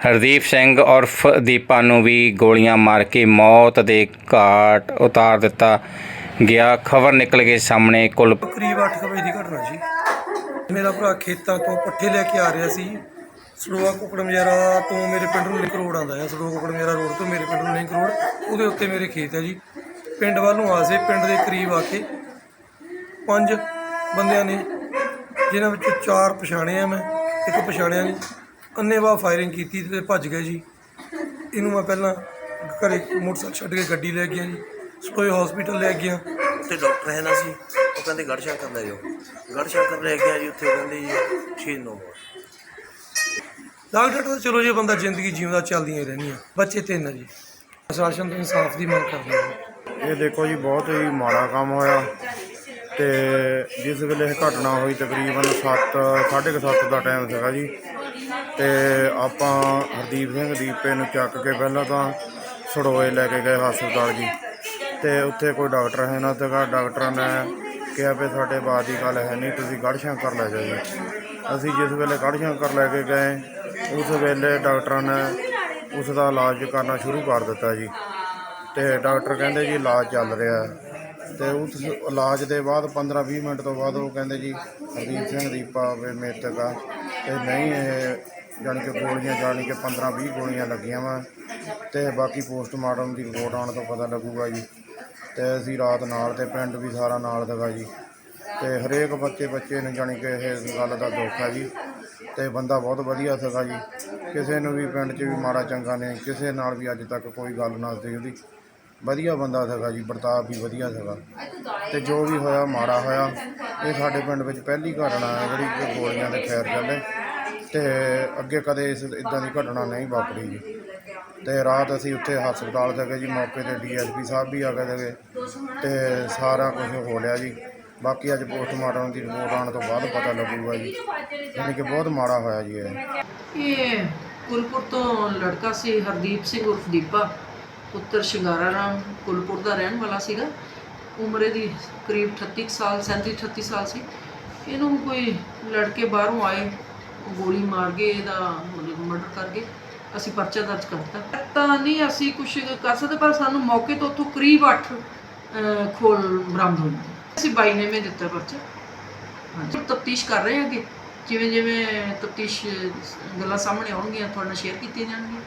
ਹਰਦੀਪ ਸਿੰਘ ਉਰਫ ਦੀਪਾ ਨੂੰ ਵੀ ਗੋਲੀਆਂ ਮਾਰ ਕੇ ਮੌਤ ਦੇ ਘਾਟ ਉਤਾਰ ਦਿੱਤਾ ਗਿਆ। ਖਬਰ ਨਿਕਲ ਕੇ ਸਾਹਮਣੇ ਕੁੱਲ ਕਰੀਬ 8 ਵਜੇ ਦੀ ਘਟਨਾ ਜੀ। ਮੇਰਾ ਭਰਾ ਖੇਤਾਂ ਤੋਂ ਪੱਠੇ ਲੈ ਕੇ ਆ ਰਿਹਾ ਸੀ। ਸੜੋਆ ਕੁਕੜ ਮਜਾਰਾ ਤੋਂ ਮੇਰੇ ਪਿੰਡ ਨੂੰ ਲਿੰਕ ਰੋਡ ਆਉਂਦਾ ਹੈ ਸੜੋਆ ਕੁਕੜ ਮਜਾਰਾ ਰੋਡ ਤੋਂ ਮੇਰੇ ਪਿੰਡ ਨੂੰ ਲਿੰਕ ਰੋਡ, ਉਹਦੇ ਉੱਤੇ ਮੇਰੇ ਖੇਤ ਹੈ ਜੀ। ਪਿੰਡ ਵੱਲ ਨੂੰ ਆਸੇ, ਪਿੰਡ ਦੇ ਕਰੀਬ ਆ ਕੇ ਪੰਜ ਬੰਦਿਆਂ ਨੇ, ਜਿਨ੍ਹਾਂ ਵਿੱਚੋਂ ਚਾਰ ਪਛਾਣੇ ਆ ਮੈਂ, ਇੱਕ ਪਛਾਣਿਆ ਨਹੀਂ। ਅੰਨੇਵਾਹ ਫਾਇਰਿੰਗ ਕੀਤੀ ਤੇ ਭੱਜ ਗਏ ਜੀ। ਇਹਨੂੰ ਮੈਂ ਪਹਿਲਾਂ ਘਰੇ ਮੋਟਰਸਾਈਕਲ ਛੱਡ ਕੇ ਗੱਡੀ ਲੈ ਗਿਆ ਜੀ। ਸਟੋਏ ਹਸਪੀਟਲ ਲੈ ਗਿਆ। ਉੱਥੇ ਡਾਕਟਰ ਹੈ ਨਾ ਸੀ ਉਹ ਕਹਿੰਦੇ ਗੜ੍ਹ ਸ਼ੰਕਰ ਲੈ ਜਾਓ। ਗੜ੍ਹ ਸ਼ੰਕਰ ਲੈ ਗਿਆ ਜੀ ਉੱਥੇ ਕਹਿੰਦੇ ਜੀ ਸ਼ੀਜ਼ ਨੋ ਡਾਕਟਰ ਤਾਂ ਚਲੋ ਜੇ ਬੰਦਾ ਜ਼ਿੰਦਗੀ ਜਿਉਂਦਾ ਚੱਲਦੀਆਂ ਹੀ ਰਹਿਣੀਆਂ ਬੱਚੇ ਤਿੰਨ ਆ ਜੀ। ਪ੍ਰਸ਼ਾਸਨ ਤੋਂ ਇਨਸਾਫ ਦੀ ਮੰਗ ਕਰਦੇ ਹਾਂ ਇਹ ਦੇਖੋ ਜੀ ਬਹੁਤ ਹੀ ਮਾੜਾ ਕੰਮ ਹੋਇਆ। ਤੇ ਜਿਸ ਵੇਲੇ ਇਹ ਘਟਨਾ ਹੋਈ ਤਕਰੀਬਨ 7 7:30 ਦਾ ਟਾਈਮ ਸੀਗਾ ਜੀ। ਤੇ ਆਪਾਂ ਹਰਦੀਪ ਸਿੰਘ ਦੀਪੇ ਨੂੰ ਚੱਕ ਕੇ ਪਹਿਲਾਂ ਤਾਂ ਸੜੋਏ ਲੈ ਕੇ ਗਏ ਹਸਪਤਾਲ ਜੀ। ਤੇ ਉੱਥੇ ਕੋਈ ਡਾਕਟਰ ਹੈ ਨਾ ਸੀਗਾ ਡਾਕਟਰਾਂ ਨੇ ਕਿਹਾ ਵੀ ਸਾਡੇ ਬਾਅਦ ਦੀ ਗੱਲ ਹੈ ਨਹੀਂ, ਤੁਸੀਂ ਗੜ੍ਹ ਸ਼ੰਕਰ ਲੈ ਜਾਓ ਜੀ। ਅਸੀਂ ਜਿਸ ਵੇਲੇ ਗੜ੍ਹ ਸ਼ੰਕਰ ਲੈ ਕੇ ਗਏ, ਉਸ ਵੇਲੇ ਡਾਕਟਰਾਂ ਨੇ ਉਸ ਦਾ ਇਲਾਜ ਕਰਨਾ ਸ਼ੁਰੂ ਕਰ ਦਿੱਤਾ ਜੀ। ਤੇ ਡਾਕਟਰ ਕਹਿੰਦੇ ਜੀ ਇਲਾਜ ਚੱਲ ਰਿਹਾ। ਹੈ। ਤੇ ਉਸ ਇਲਾਜ ਦੇ ਬਾਅਦ 15-20 ਮਿੰਟ ਤੋਂ ਬਾਅਦ ਉਹ ਕਹਿੰਦੇ ਜੀ ਹਰਦੀਪ ਸਿੰਘ ਦੀਪਾ ਵੇ ਮੇਤਕ ਆ। ਤੇ ਨਹੀਂ, ਇਹ ਜਾਣੀ ਕਿ ਗੋਲੀਆਂ, ਜਾਣੀ ਕਿ 15-20 ਗੋਲੀਆਂ ਲੱਗੀਆਂ ਵਾ। ਤੇ ਬਾਕੀ ਪੋਸਟਮਾਰਟਮ ਦੀ ਰਿਪੋਰਟ ਆਉਣ ਤੋਂ ਪਤਾ ਲੱਗੂਗਾ ਜੀ। ਤੇ ਅਸੀਂ ਰਾਤ ਨਾਲ ਤੇ ਪਿੰਡ ਵੀ ਸਾਰਾ ਨਾਲ ਦਗਾ ਜੀ। ਤੇ ਹਰੇਕ ਬੱਚੇ ਬੱਚੇ ਨੂੰ ਜਾਣੀ ਕਿ ਇਹ ਗੱਲ ਦਾ ਦੁੱਖ ਹੈ ਜੀ। ਤੇ ਬੰਦਾ ਬਹੁਤ ਵਧੀਆ ਸੀਗਾ ਜੀ। ਕਿਸੇ ਨੂੰ ਵੀ ਪਿੰਡ 'ਚ ਵੀ ਮਾੜਾ ਚੰਗਾ ਨਹੀਂ, ਕਿਸੇ ਨਾਲ ਵੀ ਅੱਜ ਤੱਕ ਕੋਈ ਗੱਲ ਨਾ ਸੀ ਉਹਦੀ। ਵਧੀਆ ਬੰਦਾ ਸੀਗਾ ਜੀ ਵਰਤਾਵ ਵੀ ਵਧੀਆ ਸੀਗਾ। ਤੇ ਜੋ ਵੀ ਹੋਇਆ, ਮਾੜਾ ਹੋਇਆ। ਇਹ ਸਾਡੇ ਪਿੰਡ ਵਿੱਚ ਪਹਿਲੀ ਘਟਨਾ ਹੈ ਜਿਹੜੀ ਕਿ ਗੋਲੀਆਂ ਦੇ ਫੈਰ ਚੱਲੇ ਤੇ ਅੱਗੇ ਕਦੇ ਇਸ ਇਦਾਂ ਦੀ ਘਟਨਾ ਨਹੀਂ ਵਾਪਰੀ ਜੀ। ਤੇ ਰਾਤ ਅਸੀਂ ਉੱਥੇ ਹਸਪਤਾਲ ਸੀਗੇ ਜੀ, ਮੌਕੇ ਤੇ ਡੀਐਸਪੀ ਸਾਹਿਬ ਵੀ ਆ ਗਏ ਸੀਗੇ ਤੇ ਸਾਰਾ ਕੁਝ ਹੋ ਲਿਆ ਜੀ। ਬਾਕੀ ਅੱਜ ਪੋਸਟਮਾਰਟਮ ਦੀ ਰਿਪੋਰਟ ਆਉਣ ਤੋਂ ਬਾਅਦ ਪਤਾ ਲੱਗੂਗਾ ਜੀ। ਯਾਨੀ ਕਿ ਬਹੁਤ ਮਾੜਾ ਹੋਇਆ ਜੀ ਇਹ। ਇਹ ਕੁਲਪੁਰ ਤੋਂ ਲੜਕਾ ਸੀ ਹਰਦੀਪ ਸਿੰਘ ਉਰਫ ਦੀਪਾ, ਪੁੱਤਰ ਸ਼ਿੰਗਾਰਾ ਰਾਮ ਕੁਲਪੁਰ ਦਾ ਰਹਿਣ ਵਾਲਾ ਸੀਗਾ। ਉਮਰੇ ਦੀ ਕਰੀਬ 38 ਕੁ ਸਾਲ 37 38 ਸਾਲ ਸੀ। ਇਹਨੂੰ ਕੋਈ ਲੜਕੇ ਬਾਹਰੋਂ ਆਏ ਗੋਲੀ ਮਾਰ ਕੇ ਇਹਦਾ ਮਤਲਬ ਮਰਡਰ ਕਰ ਗਏ, ਅਸੀਂ ਪਰਚਾ ਦਰਜ ਕਰਤਾ ਤਾਂ ਨਹੀਂ ਅਸੀਂ ਕੁਝ ਕਰ ਸਕਦੇ, ਪਰ ਸਾਨੂੰ ਮੌਕੇ ਤੋਂ ਉੱਥੋਂ ਕਰੀਬ 8 ਖੋਲ ਬਰਾਮਦ ਹੋਏ। ਅਸੀਂ ਬਾਈ ਨੇ ਮੈਂ ਦਿੱਤਾ ਪਰਚਾ। ਹਾਂਜੀ। ਤਫਤੀਸ਼ ਕਰ ਰਹੇ ਹਾਂ ਕਿ ਜਿਵੇਂ ਜਿਵੇਂ ਤਫਤੀਸ਼ ਗੱਲਾਂ ਸਾਹਮਣੇ ਆਉਣਗੀਆਂ, ਤੁਹਾਡੇ ਨਾਲ ਸ਼ੇਅਰ ਕੀਤੀਆਂ ਜਾਣਗੀਆਂ।